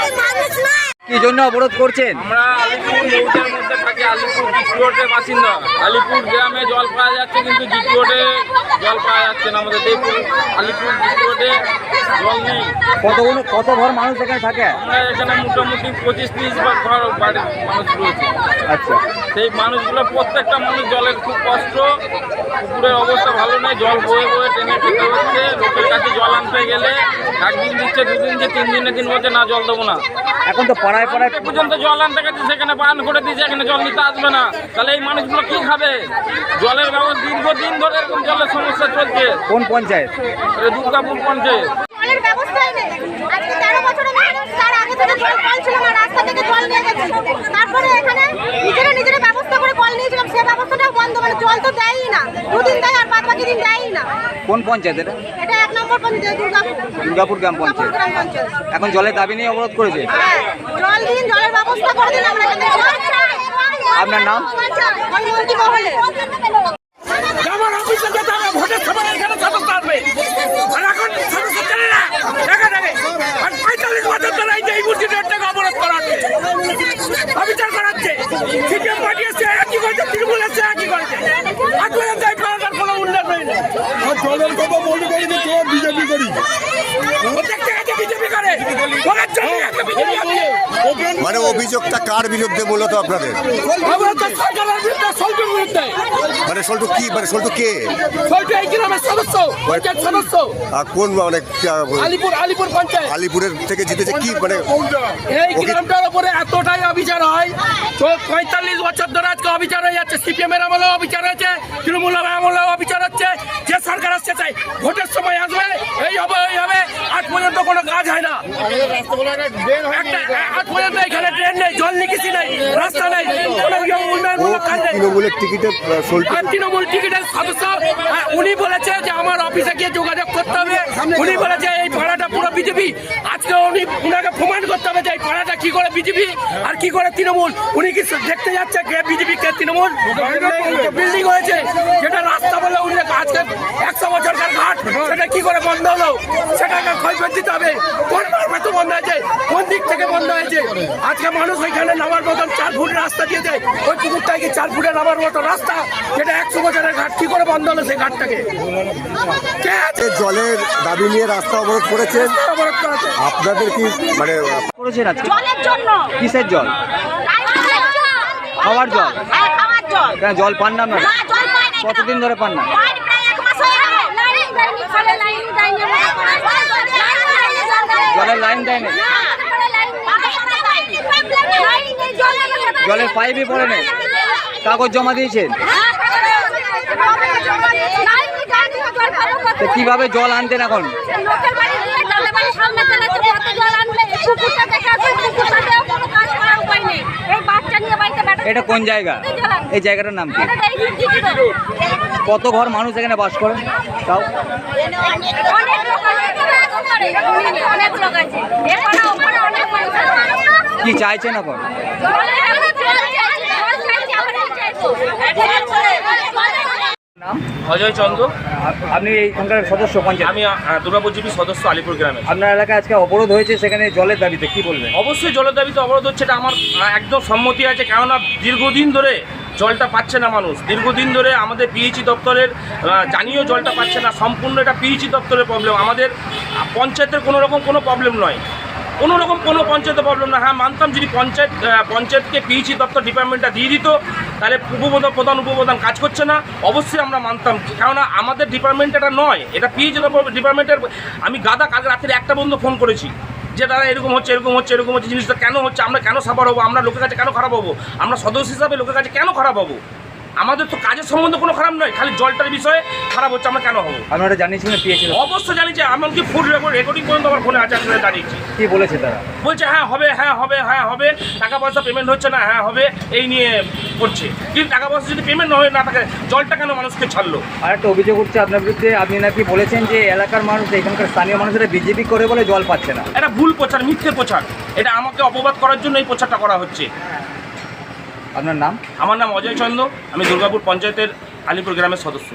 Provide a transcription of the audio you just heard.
কি মানুষ না? কি জন্য অবরোধ করছেন? আমরা আলিপুর মৌজার মধ্যে থাকি আলিপুর রোডের বাসিন্দা। আলিপুর গ্রামে জল পাওয়া যাচ্ছে কিন্তু রোডে জল পাওয়া যাচ্ছে না আমাদের জল নেই কতগুলো কত ঘর মানুষ এখানে থাকে? আমরা এখানে মোটামুটি পঁচিশ তিরিশ ঘর বাড়ির মানুষ রয়েছে। আচ্ছা। সেই মানুষগুলো প্রত্যেকটা মানুষ জলের খুব কষ্ট পুকুরের অবস্থা ভালো নেই জল বয়ে বয়ে টেনে খেতে হচ্ছে লোকের কাছে জল আনতে গেলে একদিন দিচ্ছে দুদিন যে তিন দিনে দিন বলছে না জল দেবো না। এখন তো পাড়ায় পাড়ায় এ পর্যন্ত জল আনতে গেছে সেখানে বান করে দিয়েছে এখানে জল নিতে আসবে না। তাহলে এই মানুষগুলো কি খাবে? জলের ব্যবস্থা দীর্ঘদিন ধরে এরকম জলের সমস্যা চলছে। কোন পঞ্চায়েত? দুর্গাপুর পঞ্চায়েত। জলের ব্যবস্থাই নেই। আজকে তেরো তার আগে থেকে জল কল ছিল না রাস্তা থেকে জল নিয়ে গেছে। তারপরে এখানে কল নিয়েছিলাম সে ব্যবস্থাটাও বন্ধ মানে জল তো দেয়ই না। দুদিন দেয় আর বাদ বাকি দিন দেয়ই না। কোন পঞ্চায়েত এটা? এটা এক নম্বর পঞ্চায়েত দুর্গাপুর। গ্রাম পঞ্চায়েত। এখন জলের দাবি নিয়ে অবরোধ করেছে? হ্যাঁ জল দিন জলের ব্যবস্থা করে দিন আমরা এখানে আপনার নাম? আমার অফিসে যেতে হবে ভোটের সময় এখানে পঁয়তাল্লিশ বছর ধরে এই মূর্তি অবরোধ করাচ্ছে অবিচার করাচ্ছে সিপিএম পার্টি করেছে তৃণমূল এসে একই করেছে আজ পর্যন্ত কোনো উন্নয়ন হয়নি। বিজেপি করি প্রত্যেক জায়গাতে বিজেপি করে ভোগের জন্য একটা বিজেপি আছে মানে অভিযোগটা কার বিরুদ্ধে মূলত আপনাদের? মানে সল্টু কি মানে সল্টু কে? কোন মানে আলিপুর আলিপুর পঞ্চায়েত। আলিপুরের থেকে জিতেছে কি মানে এই গ্রামটার উপরে এতটাই অবিচার হয়। তো পঁয়তাল্লিশ বছর ধরে আজকে অবিচার হয়ে যাচ্ছে। সিপিএম এর আমলেও অবিচার হয়েছে তৃণমূল আমলেও অবিচার হচ্ছে। যে সরকার আসছে চাই ভোটের সময় আসবে এই হবে এই হবে। আজ পর্যন্ত কোনো কাজ হয় না। এখানে ট্রেন নেই জল নিকিসি নেই রাস্তা নেই কোনো ও উন্নয়নমূলক কাজ কি নেই। তৃণমূলের টিকিটে আহ, সল্টু আর তৃণমূল টিকিটের সদস্য উনি বলেছে যে আমার অফিসে গিয়ে যোগাযোগ করতে হবে। উনি বলেছে এই পুরো বিজেপি। আজকে উনি উনাকে প্রমাণ করতে হবে যে পাড়াটা কি করে বিজেপি আর কি করে তৃণমূল। উনি কি দেখতে যাচ্ছে কে বিজেপি, কে তৃণমূল? বিল্ডিং হয়েছে, যেটা রাস্তা বলে উনি আজকে একশো বছরকার ঘাট, সেটা কি করে বন্ধ হলো? সেটাকে ক্ষয়ক্ষতি দিতে হবে। কোন মর্মে তো বন্ধ হয়েছে? থেকে বন্ধ হয়েছে। আজকে মানুষ ওইখানে নামার মতন চার ফুট রাস্তা দিয়েছে ওই পুকুরটাকে কি চার ফুটে নামার মতো রাস্তা? যেটা একশো বছরের ঘাট। কি করে বন্ধ হলো সেই ঘাটটাকে? জলের দাবি নিয়ে রাস্তা অবরোধ করেছেন করেছে? আপনাদের কি মানে করেছেন আজকে? জলের জন্য। কিসের জল? খাওয়ার জল? হ্যাঁ জল কেন জল পান না আপনারা? না কতদিন ধরে পান না? ফলে লাইন দেয়নি জলের পাইপই পড়ে নেই। কাগজ জমা দিয়েছেন? তো কীভাবে জল আনতেন এখন? এটা কোন জায়গা? এই জায়গাটার নাম কি। কত ঘর মানুষ এখানে বাস করে? তাও? অনেক লোক আছে। কি চাইছেন এখন? নাম? অজয় চন্দ্র। আপনি এইখানকার সদস্য পঞ্চায়েত? আমি দুর্গাপুর জিপি সদস্য আলিপুর গ্রামে আপনার এলাকায় আজকে অবরোধ হয়েছে সেখানে জলের দাবিতে কি বলবেন? অবশ্যই জলের দাবিতে অবরোধ হচ্ছে এটা আমার একদম সম্মতি আছে কেননা দীর্ঘদিন ধরে জলটা পাচ্ছে না মানুষ। দীর্ঘদিন ধরে আমাদের পিএইচি দপ্তরের আহ, জানিয়েও জলটা পাচ্ছে না সম্পূর্ণ এটা পিএইচি দপ্তরের প্রবলেম আমাদের পঞ্চায়েতের কোনো রকম কোনো প্রবলেম নয়। কোনো রকম কোনো পঞ্চায়েতের প্রবলেম না। হ্যাঁ মানতাম যদি পঞ্চায়েত পঞ্চায়েতকে পিএইচি দপ্তর ডিপার্টমেন্টটা দিয়ে দিত, তাহলে উপপ্রধান, প্রধান উপপ্রধান কাজ করছে না। অবশ্যই আমরা মানতাম। কেননা আমাদের ডিপার্টমেন্ট এটা নয়, এটা পিএইচি ডিপার্টমেন্টের আমি গাদা কাল রাত্রে একটা বন্ধু ফোন করেছি, যে দাদা এরকম হচ্ছে এরকম হচ্ছে এরকম হচ্ছে, জিনিসটা কেন হচ্ছে, আমরা কেন সাফার হব, আমরা লোকের কাছে কেন খারাপ হব, আমরা সদস্য হিসাবে লোকের কাছে কেন খারাপ হব? আমাদের তো কাজের সম্বন্ধে কোনো খারাপ নয় খালি জলটার বিষয়ে খারাপ হচ্ছে আমরা কেন হব? আপনারা জানিয়েছিলেন পিএইচি অবশ্যই জানিয়েছি এমনকি ফুড রেকর্ড রেকর্ডিং পর্যন্ত আমার ফোনে আছে আপনারা জানিয়েছি। কি বলেছে তারা? বলছে হ্যাঁ হবে হ্যাঁ হবে হ্যাঁ হবে টাকা পয়সা পেমেন্ট হচ্ছে না হ্যাঁ হবে এই নিয়ে করছে। কিন্তু টাকা পয়সা যদি পেমেন্ট না হয়ে না থাকে জলটা কেন মানুষকে ছাড়লো? আর একটা অভিযোগ উঠছে আপনার বিরুদ্ধে আপনি নাকি বলেছেন যে এলাকার মানুষ এখানকার স্থানীয় মানুষেরা বিজেপি করে বলে জল পাচ্ছে না। এটা ভুল প্রচার মিথ্যে প্রচার। এটা আমাকে অপবাদ করার জন্য এই প্রচারটা করা হচ্ছে। আপনার নাম? আমার নাম অজয় চন্দ্র আমি দুর্গাপুর পঞ্চায়েতের আলিপুর গ্রামের সদস্য।